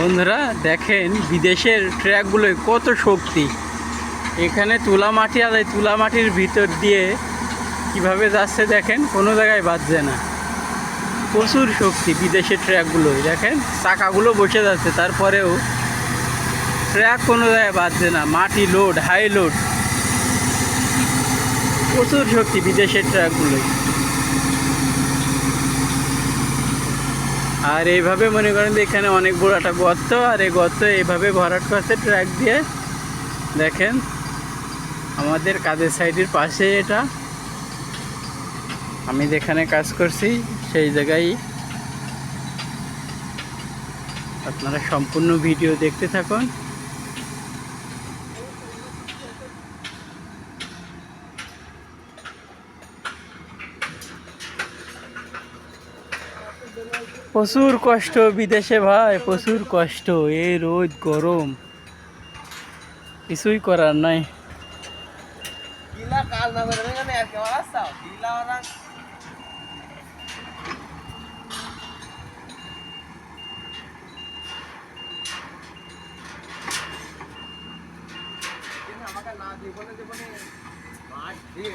বন্ধুরা, দেখেন বিদেশের ট্র্যাকগুলোয় কত শক্তি। এখানে তুলা মাটি আর তুলা মাটির ভিতর দিয়ে কীভাবে যাচ্ছে দেখেন, কোনো জায়গায় বাজছে না। প্রচুর শক্তি বিদেশের ট্র্যাকগুলোয়, দেখেন, চাকাগুলো বসে যাচ্ছে, তারপরেও ট্র্যাক কোনো জায়গায় বাজছে না, মাটি লোড, হাই লোড। প্রচুর শক্তি বিদেশের ট্র্যাকগুলোয়। আর এইভাবে মনে করেন যে এখানে অনেক বড় একটা গর্ত, আর এই গর্ত এইভাবে ভরাট করছে ট্র্যাক দিয়ে। দেখেন, আমাদের কাজের সাইডের পাশে এটা। আমি যেখানে কাজ করছি, সেই জায়গায়। আপনারা সম্পূর্ণ ভিডিও দেখতে থাকুন। প্রচুর কষ্ট বিদেশে ভাই প্রচুর কষ্ট। এই রোদ গরম। কিছুই করার নাই। না জীবনে জীবনে মাছ দিয়ে।